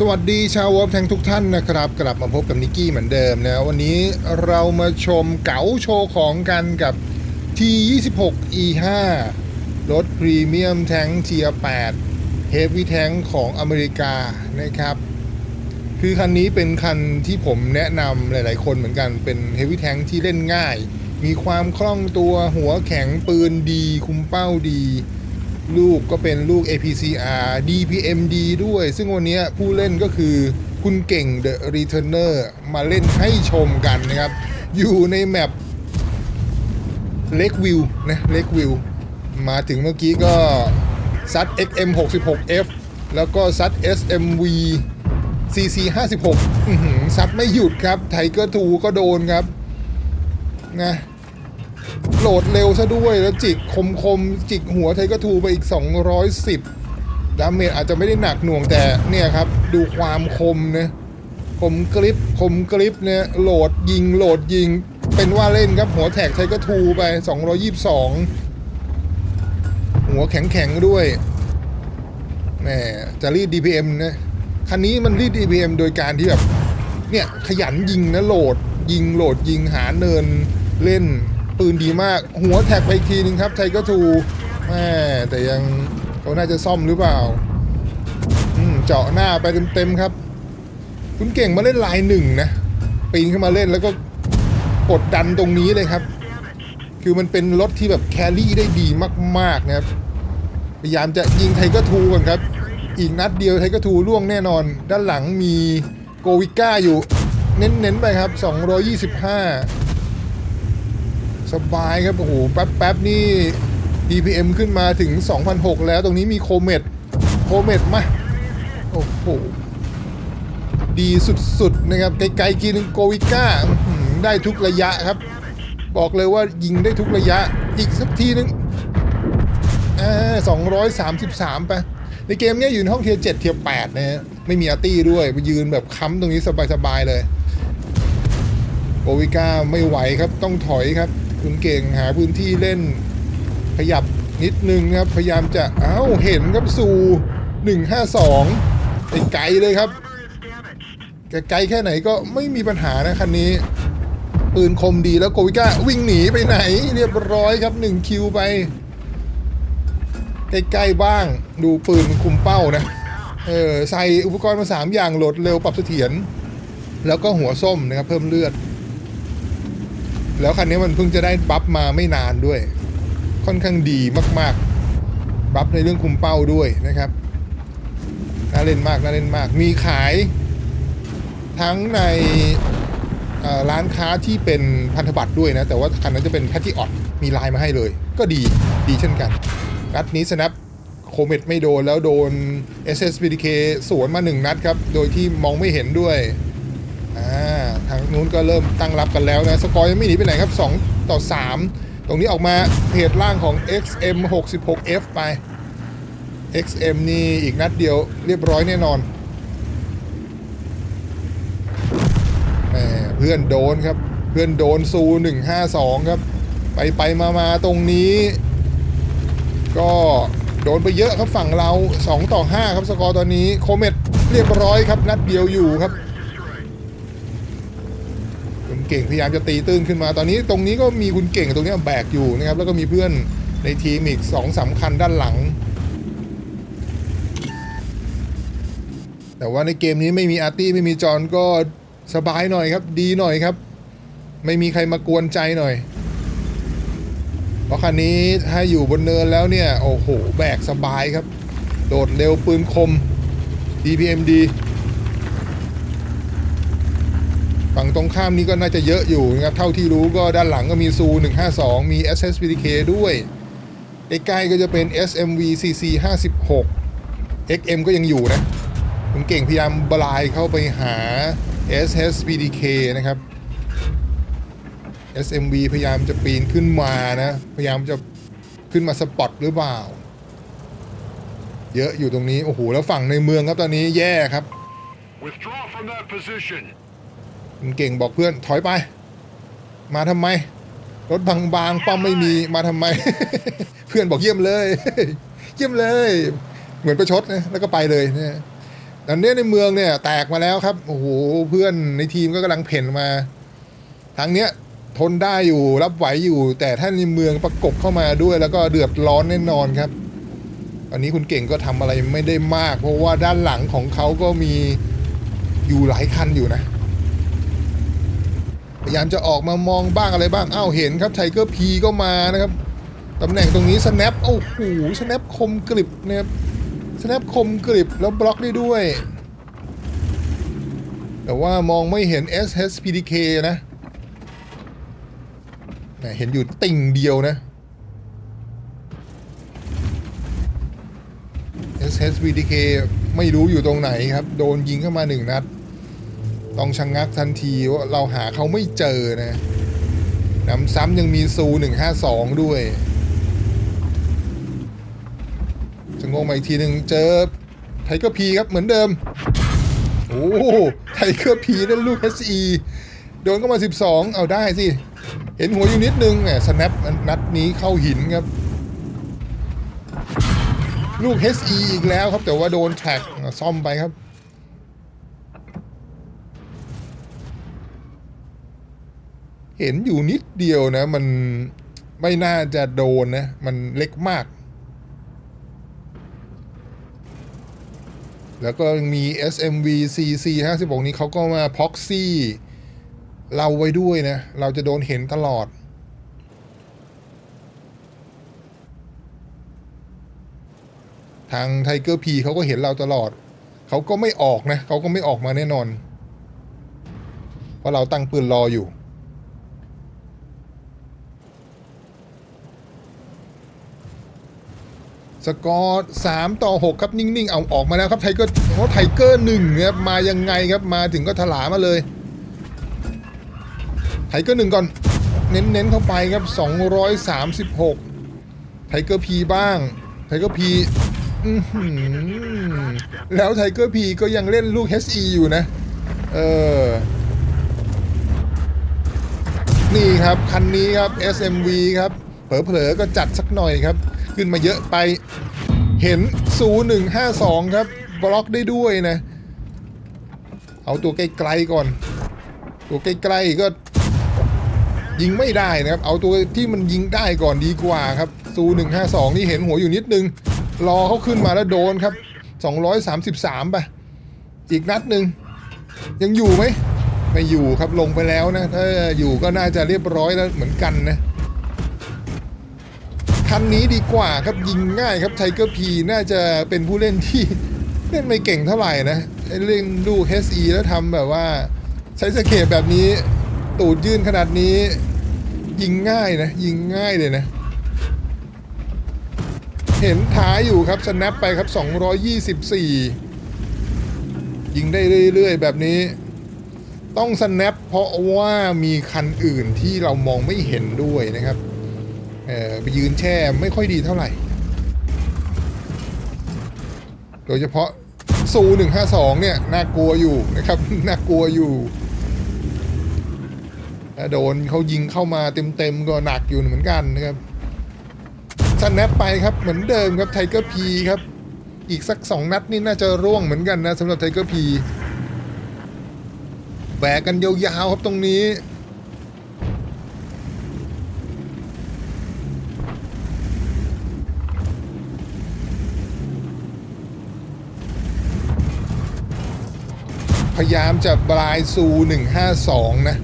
สวัสดีชาววอลแทงทุกท่านนะครับ กลับมาพบกับนิกกี้เหมือนเดิมนะวันนี้เรามาชมเก๋าโชว์ของกันกับ T26 E5 รถพรีเมียมแทงเทีย8 Heavy Tank ของอเมริกานะครับ คือคันนี้เป็นคันที่ผมแนะนำหลายๆ คนเหมือนกันเป็น Heavy Tank ที่เล่นง่าย มีความคล่องตัวหัวแข็งปืนดี คุมเป้าดี ลูกก็เป็นลูก APCR DPMD ด้วย ซึ่งวันนี้ผู้เล่นก็คือคุณเก่ง The Returner มาเล่นให้ชมกันนะครับ อยู่ในแมปเล็กวิวนะเล็กวิวมาถึงเมื่อกี้ก็ซัด XM 66F แล้วก็ซัด SMV CC 56อื้อหือซัดไม่หยุดครับไทเกอร์ทูก็โดนครับนะ โหลดเร็วซะด้วยแล้วจิกคมคมจิกหัวไทก็ทูไปอีก 210 ดาเมจอาจจะไม่ได้หนักหน่วงแต่เนี่ยครับ ดูความคมนะคมกริปคมกริปเนี่ยโหลดยิงโหลดยิง เป็นว่าเล่นครับหัวแท็กไทก็ทูไป 222 หัวแข็งแข็งด้วยแหมจะรีด DPM นะคันนี้มันรีด DPM โดยการที่แบบเนี่ยขยันยิงนะโหลดยิงโหลดยิงหาเนินเล่น ปืนดีมาก หัวแท็กไปอีกทีนึงครับไทก็ทูแม่แต่ยังเขาน่าจะซ่อมหรือเปล่าอืมเจาะหน้าไปเต็มๆครับ คุณเก่งมาเล่นลายหนึ่งนะปีนขึ้นมาเล่นแล้วก็กดดันตรงนี้เลยครับ คือมันเป็นรถที่แบบแครี่ได้ดีมากๆนะครับ พยายามจะยิงไทกอร์ทูก่อนครับ อีกนัดเดียวไทกอร์ทูล่วงแน่นอน ด้านหลังมีโกวิก้าอยู่ เน้นๆไปครับ 225 สบายครับ โอ้โห แป๊บๆ นี่ DPM ขึ้นมาถึง 2,006 แล้วตรงนี้มีโคเมดโคเมดมา โอ้โห ดีสุดๆ นะครับ ไกลๆกีนึงโกวิก้า ได้ทุกระยะครับ บอกเลยว่ายิงได้ทุกระยะ อีกสักทีนึงอ่าสองร้อยสามสิบสามไป ในเกมเนี้ยอยู่ในห้องเทียร์เจ็ดเทียร์แปดนะฮะ ไม่มีอาร์ตี้ด้วยไปยืนแบบค้ำตรงนี้สบายๆเลยโอวิก้าไม่ไหวครับต้องถอยครับ คุณเก่งหาพื้นที่เล่น ขยับนิดนึงนะครับ พยายามจะเอ้าเห็นครับสู่หนึ่งห้าสองไกลเลยครับไกลแค่ไหนก็ไม่มีปัญหานะคันนี้ ปืนคมดีแล้วโกวิก้าวิ่งหนีไปไหน เรียบร้อยครับ1คิวไปใกล้ๆบ้างดูปืนคุมเป้านะเออใส่อุปกรณ์มา3อย่างโหลดเร็วปรับเสถียรแล้วก็หัวส้มนะครับเพิ่มเลือด แล้วคันนี้มันเพิ่งจะได้บัฟมาไม่นานด้วย ค่อนข้างดีมากๆ บัฟในเรื่องคุมเป้าด้วยนะครับ น่าเล่นมาก น่าเล่นมาก มีขายทั้งในร้านค้าที่เป็นพันธบัตรด้วยนะ แต่ว่าคันนั้นจะเป็นแพทที่ออดมีลายมาให้เลย ก็ดีดีเช่นกัน นัดนี้สแนปโคเมตไม่โดน แล้วโดน SSBDK สวนมาหนึ่งนัดครับ โดยที่มองไม่เห็นด้วย ทางนู้นก็เริ่มตั้งรับกันแล้วนะสกอร์ยังไม่หนีไปไหนครับ 2 ต่อ 3 ตรงนี้ออกมาเพจล่างของ XM 66F ไป XM นี่อีกนัดเดียวเรียบร้อยแน่นอนแหมเพื่อนโดนครับ เพื่อนโดนซู152 ครับ ไปไปมามาตรงนี้ ก็โดนไปเยอะครับฝั่งเรา 2 ต่อ 5 ครับสกอร์ตอนนี้โคเมตเรียบร้อยครับ นัดเดียวอยู่ครับ เก่งพยายามจะตีตื้นขึ้นมา ตอนนี้ตรงนี้ก็มีคุณเก่งตรงนี้แบกอยู่นะครับ แล้วก็มีเพื่อนในทีมอีก2องสาคัญด้านหลัง แต่ว่าในเกมนี้ไม่มีอาร์ตี้ไม่มีจอนก็สบายหน่อยครับ ดีหน่อยครับ ไม่มีใครมากวนใจหน่อย เพราะคันนี้ถ้าอยู่บนเนินแล้วเนี่ย โอ้โห แบกสบายครับ โดดเร็วปืนคม DPMD ฝั่งตรงข้ามนี้ก็น่าจะเยอะอยู่นะครับ เท่าที่รู้ก็ด้านหลังก็มีซู152 มี SSBDK ด้วยใกล้ๆก็จะเป็น SMV CC 56 XM ก็ยังอยู่นะผมเก่งพยายามบลายเข้าไปหา SSBDK นะครับ SMV พยายามจะปีนขึ้นมานะ พยายามจะขึ้นมาสปอตหรือเปล่า เยอะอยู่ตรงนี้ โอ้โห แล้วฝั่งในเมืองครับตอนนี้แย่ครับ Withdraw from that position. คุณเก่งบอกเพื่อนถอยไป มาทำไม รถบางๆป้อมไม่มีมาทำไม เพื่อนบอกเยี่ยมเลย เยี่ยมเลย เหมือนประชดนะแล้วก็ไปเลยเนะตอนนี้ในเมืองเนี่ย แตกมาแล้วครับโอ้โหเพื่อนในทีมก็กำลังเพ่นมาทางเนี้ยทนได้อยู่รับไหวอยู่ แต่ถ้าในเมืองประกบเข้ามาด้วย แล้วก็เดือดร้อนแน่นอนครับอันนี้คุณเก่งก็ทำอะไรไม่ได้มาก เพราะว่าด้านหลังของเขาก็มีอยู่หลายคันอยู่นะ พยายามจะออกมามองบ้างอะไรบ้างอ้าวเห็นครับไทเกอร์พีก็มานะครับตำแหน่งตรงนี้ snap โอ้โห snap คมกริบนะครับ snap คมกริบแล้วบล็อกได้ด้วย แต่ว่ามองไม่เห็น SHPDK นะเห็นอยู่ติ่งเดียวนะ SHPDK ไม่รู้อยู่ตรงไหนครับ โดนยิงเข้ามาหนึ่งนัด ต้องชะงงักทันทีว่าเราหาเขาไม่เจอนะน้ำซ้ำยังมีซู152 ด้วยจะงงมาอีกทีหนึ่งเจอไทเกอร์พีครับเหมือนเดิม โอ้ไทเกอร์พีนั่นลูก SE โดนเข้ามา 12 เอาได้สิ เห็นหัวอยู่นิดนึงแหมสแนปนัดนี้เข้าหินครับ ลูก SE อีกแล้วครับแต่ว่าโดนแท็กซ่อมไปครับ เห็นอยู่นิดเดียวนะ มันไม่น่าจะโดนนะ มันเล็กมาก แล้วก็ยังมี SMV CC 56นี้เขาก็มาพ็อกซี่เราไว้ด้วยนะ เราจะโดนเห็นตลอดทางไทเกอร์พีเขาก็เห็นเราตลอด เขาก็ไม่ออกนะ เขาก็ไม่ออกมาแน่นอน เพราะเราตั้งปืนรออยู่ สกอร์สามต่อหกครับนิ่งๆ เอาออกมาแล้วครับไทเกอร์เพราะไทเกอร์หนึ่งครับมายังไงครับมาถึงก็ถลามาเลยไทเกอร์หนึ่งก่อนเน้นๆเข้าไปครับ 236 ไทเกอร์พีบ้าง ไทเกอร์พีอื้อหือแล้วไทเกอร์พีก็ยังเล่นลูก HE อยู่นะ เออ นี่ครับ คันนี้ครับ SMV ครับ เผลอๆก็จัดสักหน่อยครับ ขึ้นมาเยอะไป เห็นซู152 ครับ บล็อกได้ด้วยนะ เอาตัวไกลๆก่อน ตัวใกล้ๆก็ยิงไม่ได้นะครับ เอาตัวที่มันยิงได้ก่อนดีกว่าครับซู152 นี่เห็นหัวอยู่นิดนึง รอเขาขึ้นมาแล้วโดนครับ 233ไปอีกนัดหนึ่งยังอยู่ไหมไม่อยู่ครับลงไปแล้วนะ ถ้าอยู่ก็น่าจะเรียบร้อยแล้วเหมือนกันนะ คันนี้ดีกว่าครับยิงง่ายครับไทเกอร์พีน่าจะเป็นผู้เล่นที่เล่นไม่เก่งเท่าไหร่นะเล่นดู HE แล้วทำแบบว่า ใช้สเคปแบบนี้ตูดยื่นขนาดนี้ ยิงง่ายนะ ยิงง่ายเลยนะ เห็นท้ายอยู่ครับสแนปไปครับ 224 ยิงได้เรื่อย ๆ แบบนี้ ต้องสแนปเพราะว่ามีคันอื่นที่เรามองไม่เห็นด้วยนะครับ เออไปยืนแช่ไม่ค่อยดีเท่าไหร่ โดยเฉพาะซู152เนี่ย น่ากลัวอยู่นะครับ น่ากลัวอยู่ถ้าโดนเขายิงเข้ามาเต็มๆก็หนักอยู่เหมือนกันนะครับสแนปไปครับเหมือนเดิมครับไทเกอร์พีครับ อีกสักสองนัดนี่น่าจะร่วงเหมือนกันนะสำหรับไทเกอร์พีแบกกันยาวๆครับตรงนี้ พยายามจะบลายซู 152 นะ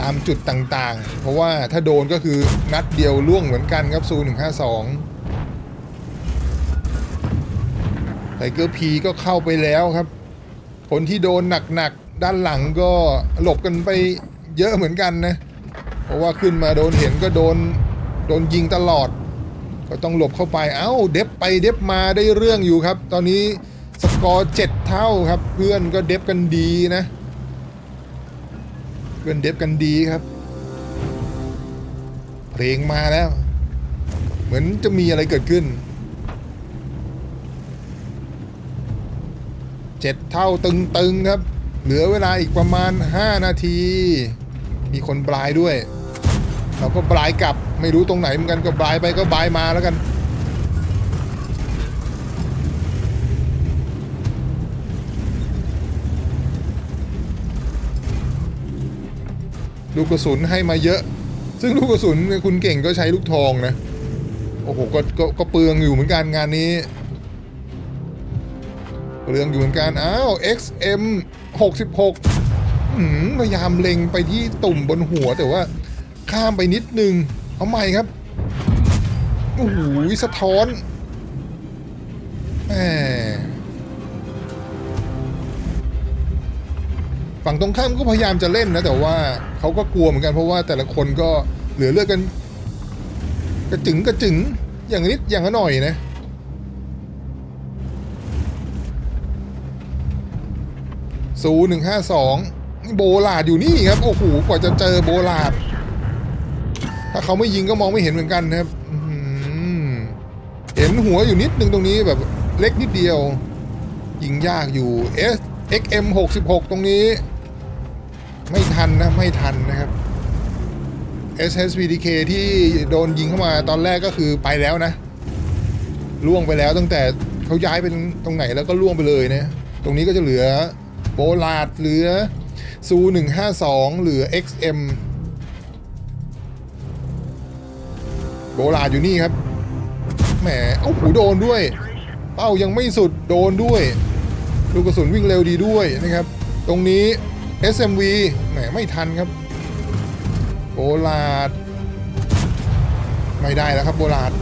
ตามจุดต่างๆ เพราะว่าถ้าโดนก็คือนัดเดียวล่วงเหมือนกันครับซู 152ไทเกอร์พีก็เข้าไปแล้วครับคนที่โดนหนักๆ ด้านหลังก็หลบกันไปเยอะเหมือนกันนะ เพราะว่าขึ้นมาโดนเห็นก็โดนโดนยิงตลอด ก็ต้องหลบเข้าไป เอ้า เด็บไปเด็บมาได้เรื่องอยู่ครับ ตอนนี้ สกอร์เจ็ดเท่าครับ เพื่อนก็เด็บกันดีนะ เพื่อนเด็บกันดีครับ เพลงมาแล้ว เหมือนจะมีอะไรเกิดขึ้นเจ็ดเท่าตึงๆครับ เหลือเวลาอีกประมาณ 5 นาที มีคนบลายด้วย เราก็บลายกลับไม่รู้ตรงไหนเหมือนกันก็บลายไปก็บลายมาแล้วกัน ลูกกระสุนให้มาเยอะ ซึ่งลูกกระสุนคุณเก่งก็ใช้ลูกทองนะ โอ้โหก็ก็ก็เปลืองอยู่เหมือนกันงานนี้ เปลืองอยู่เหมือนกันอ้าว XM 66หืมพยายามเล็งไปที่ตุ่มบนหัวแต่ว่าข้ามไปนิดนึง เอาใหม่ครับ โอ้โหสะท้อนแหมฝั่งตรงข้ามก็พยายามจะเล่นนะแต่ว่า เขาก็กลัวเหมือนกันเพราะว่าแต่ละคนก็เหลือเลือดกัน กระจึงกระจึงอย่างนิดอย่างหน่อยนะซูนย์หนึ่งห้าสองโบลาดอยู่นี่ครับ โอ้โหกว่าจะเจอโบลาด ถ้าเขาไม่ยิงก็มองไม่เห็นเหมือนกันนะครับเห็นหัวอยู่นิดนึงตรงนี้แบบเล็กนิดเดียว ยิงยากอยู่ S XM 66 ตรงนี้ ไม่ทันนะไม่ทันนะครับ SSVDK ที่โดนยิงเข้ามาตอนแรกก็คือไปแล้วนะล่วงไปแล้วตั้งแต่เขาย้ายไปตรงไหนแล้วก็ล่วงไปเลยนะตรงนี้ก็จะเหลือโบลาดเหลือซู152 เหลือ XM โบลาดอยู่นี่ครับแหมเอ้าหูโดนด้วย เป้ายังไม่สุดโดนด้วย ลูกกระสุนวิ่งเร็วดีด้วยนะครับ ตรงนี้ SMV แหมไม่ทันครับโบลาดไม่ได้แล้วครับโบลาด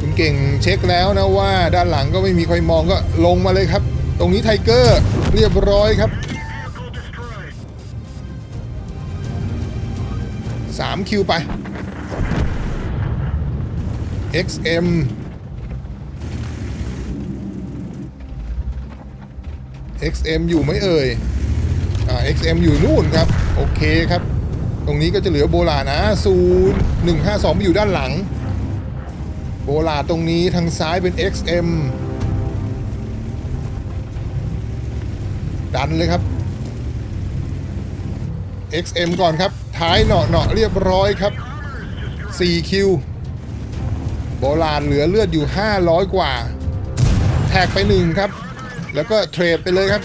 คุณเก่งเช็คแล้วนะว่าด้านหลังก็ไม่มีใครมองก็ลงมาเลยครับ ตรงนี้ไทเกอร์เรียบร้อยครับ3คิวไป XM XM อยู่ไหมเอ่ยอ่า XM อยู่นู่นครับ โอเคครับ ตรงนี้ก็จะเหลือโบรานะศูนย์หนึ่งห้าสองอยู่ด้านหลัง โบราตรงนี้ทางซ้ายเป็น XM ดันเลยครับ XM ก่อนครับ ท้ายเหนาะเนาะเรียบร้อยครับ 4 คิว โบราณเหลือเลือดอยู่ 500 กว่า แท็กไปหนึ่งครับ แล้วก็เทรดไปเลยครับ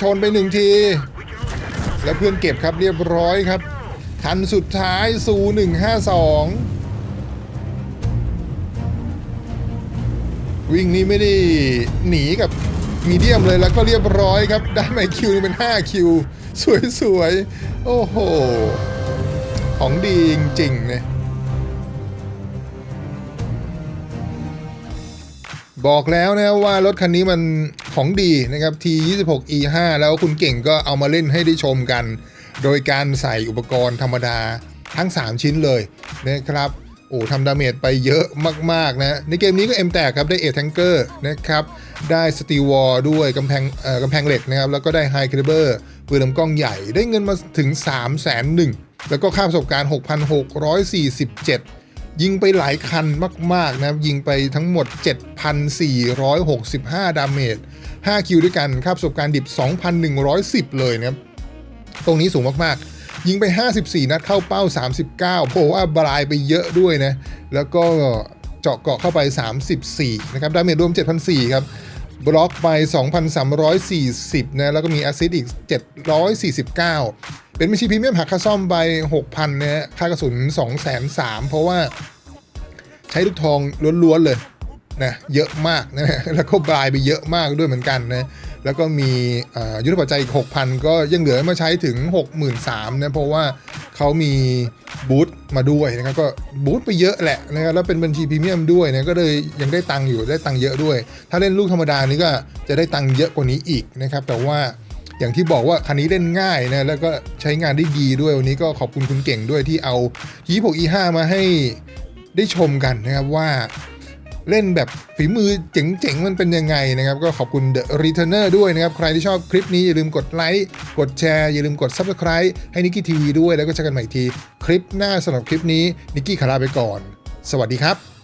ชนไปหนึ่งที แล้วเพื่อนเก็บครับเรียบร้อยครับ คันสุดท้ายซู152 วิ่งนี้ไม่ได้หนีกับมีเดียมเลยแล้วก็เรียบร้อยครับ ได้ไมคิวเป็น 5 คิว สวยๆ โอ้โห ของดีจริงๆเนี่ย บอกแล้วนะว่ารถคันนี้มันของดีนะครับ T26 E5 แล้วคุณเก่งก็เอามาเล่นให้ได้ชมกัน โดยการใส่อุปกรณ์ธรรมดาทั้ง 3 ชิ้นเลยนะครับ โอ้ทำดาเมจไปเยอะมาก ๆ นะ ในเกมนี้ก็เอ็มแตกครับ ได้เอท a งเกอร์นะครับ ได้สตีวอลด้วยกำแพงเอ่อกำแพงเหล็กนะครับ แล้วก็ได้ไฮคลิเบอร์ปืนลำกล้องใหญ่ได้เงินมาถึง 3 0 0 0 0 0 แล้วก็ค่าประสบการณ์ 6,647 ยิงไปหลายคันมาก ๆ นะยิงไปทั้งหมด 7,465 ดาเมจ 5 คิวด้วยกันค่าประสบการณ์ดิบ 2,110 เลยนะครับ ตรงนี้สูงมาก ๆ ยิงไป 54 นัดเข้าเป้า 39 เพราะว่าบลายไปเยอะด้วยนะ แล้วก็เจาะเกาะเข้าไป 34 นะครับ ดาเมจรวม 7,400 ครับบล็อกไป 2,340 นะ แล้วก็มีแอสซิสต์อีก 749 เป็นบัญชีพรีเมียมหักค่าซ่อมไป6,000นะฮะค่ากระสุน203,000เพราะว่าใช้ลูกทองล้วนๆเลยนะเยอะมากนะแล้วก็บลายไปเยอะมากด้วยเหมือนกันนะแล้วก็มียุทธปัจจัยอีก6,000 ก็ยังเหลือมาใช้ถึง 63,000นะเพราะว่าเขามีบูธมาด้วยนะครับก็บูธไปเยอะแหละนะครับแล้วเป็นบัญชีพรีเมียมด้วยนะก็เลยยังได้ตังค์อยู่ได้ตังค์เยอะด้วย ถ้าเล่นลูกธรรมดานี่ก็จะได้ตังค์เยอะกว่านี้อีกนะครับแต่ว่า อย่างที่บอกว่าคันนี้เล่นง่ายนะแล้วก็ใช้งานได้ดีด้วยวันนี้ก็ขอบคุณคุณเก่งด้วยที่เอายีพวก E5 มาให้ได้ชมกันนะครับว่าเล่นแบบฝีมือเจ๋งๆ มันเป็นยังไงนะครับ ก็ขอบคุณ The Returner ด้วยนะครับ ใครที่ชอบคลิปนี้อย่าลืมกดไลค์กดแชร์อย่าลืมกด Subscribe ให้นิกกี้ทีวีด้วยแล้วก็เจอกันใหม่ที คลิปหน้าสำหรับคลิปนี้นิกกี้ขอลาไปก่อน สวัสดีครับ